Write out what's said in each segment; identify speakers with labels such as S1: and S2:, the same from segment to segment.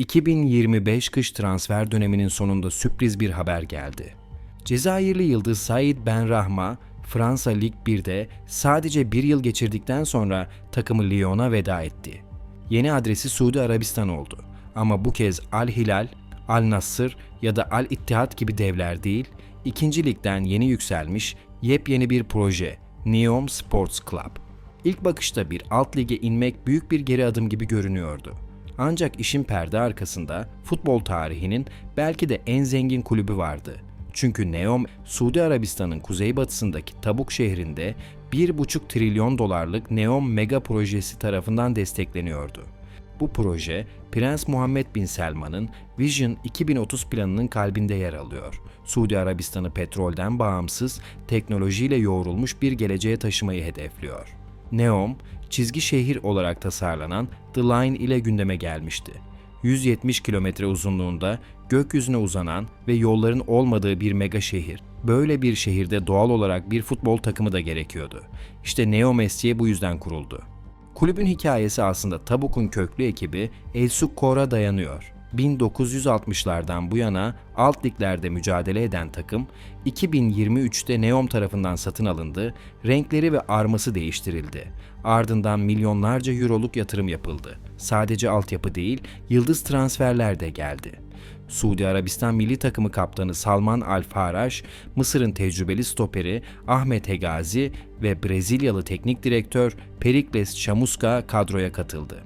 S1: 2025 kış transfer döneminin sonunda sürpriz bir haber geldi. Cezayirli yıldız Said Benrahma, Fransa Lig 1'de sadece bir yıl geçirdikten sonra takımı Lyon'a veda etti. Yeni adresi Suudi Arabistan oldu. Ama bu kez Al Hilal, Al Nassr ya da Al İttihat gibi devler değil, ikinci ligden yeni yükselmiş yepyeni bir proje, Neom Sports Club. İlk bakışta bir alt lige inmek büyük bir geri adım gibi görünüyordu. Ancak işin perde arkasında futbol tarihinin belki de en zengin kulübü vardı. Çünkü Neom, Suudi Arabistan'ın kuzeybatısındaki Tabuk şehrinde 1,5 trilyon dolarlık Neom mega projesi tarafından destekleniyordu. Bu proje, Prens Muhammed Bin Selman'ın Vision 2030 planının kalbinde yer alıyor. Suudi Arabistan'ı petrolden bağımsız, teknolojiyle yoğrulmuş bir geleceğe taşımayı hedefliyor. Neom, çizgi şehir olarak tasarlanan The Line ile gündeme gelmişti. 170 kilometre uzunluğunda gökyüzüne uzanan ve yolların olmadığı bir mega şehir. Böyle bir şehirde doğal olarak bir futbol takımı da gerekiyordu. İşte Neom SC bu yüzden kuruldu. Kulübün hikayesi aslında Tabuk'un köklü ekibi El Sukkor'a dayanıyor. 1960'lardan bu yana alt liglerde mücadele eden takım 2023'te Neom tarafından satın alındı, renkleri ve arması değiştirildi. Ardından milyonlarca euroluk yatırım yapıldı. Sadece altyapı değil, yıldız transferler de geldi. Suudi Arabistan milli takımı kaptanı Salman Al Faraj, Mısır'ın tecrübeli stoperi Ahmet Hegazi ve Brezilyalı teknik direktör Perikles Chamusca kadroya katıldı.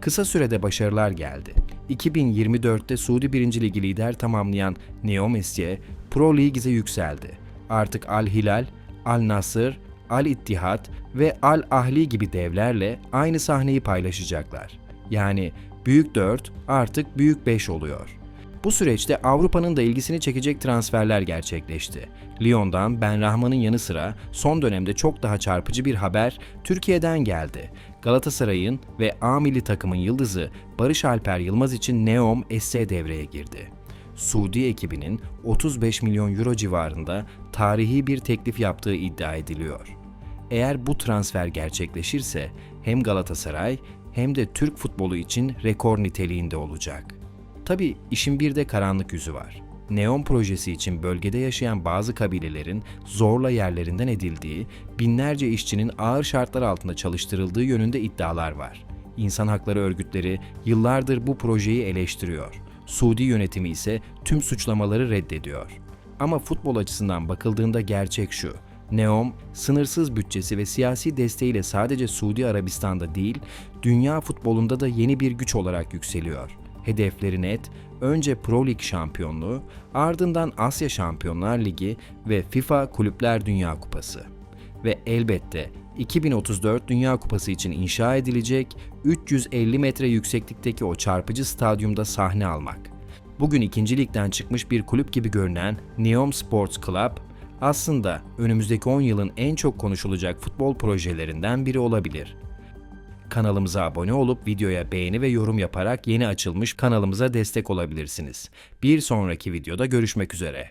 S1: Kısa sürede başarılar geldi. 2024'te Suudi 1. Ligi lider tamamlayan Neom SC, Pro League'e yükseldi. Artık Al Hilal, Al Nasır, Al İttihat ve Al Ahli gibi devlerle aynı sahneyi paylaşacaklar. Yani Büyük 4 artık Büyük 5 oluyor. Bu süreçte Avrupa'nın da ilgisini çekecek transferler gerçekleşti. Lyon'dan Ben Rahman'ın yanı sıra son dönemde çok daha çarpıcı bir haber Türkiye'den geldi. Galatasaray'ın ve A milli takımın yıldızı Barış Alper Yılmaz için Neom SC devreye girdi. Suudi ekibinin 35 milyon euro civarında tarihi bir teklif yaptığı iddia ediliyor. Eğer bu transfer gerçekleşirse hem Galatasaray hem de Türk futbolu için rekor niteliğinde olacak. Tabi işin bir de karanlık yüzü var. Neon projesi için bölgede yaşayan bazı kabilelerin zorla yerlerinden edildiği, binlerce işçinin ağır şartlar altında çalıştırıldığı yönünde iddialar var. İnsan hakları örgütleri yıllardır bu projeyi eleştiriyor. Suudi yönetimi ise tüm suçlamaları reddediyor. Ama futbol açısından bakıldığında gerçek şu. Neom, sınırsız bütçesi ve siyasi desteğiyle sadece Suudi Arabistan'da değil, dünya futbolunda da yeni bir güç olarak yükseliyor. Hedefleri net, önce Pro Lig şampiyonluğu, ardından Asya Şampiyonlar Ligi ve FIFA Kulüpler Dünya Kupası. Ve elbette 2034 Dünya Kupası için inşa edilecek 350 metre yükseklikteki o çarpıcı stadyumda sahne almak. Bugün ikinci ligden çıkmış bir kulüp gibi görünen Neom Sports Club, aslında önümüzdeki 10 yılın en çok konuşulacak futbol projelerinden biri olabilir. Kanalımıza abone olup videoya beğeni ve yorum yaparak yeni açılmış kanalımıza destek olabilirsiniz. Bir sonraki videoda görüşmek üzere.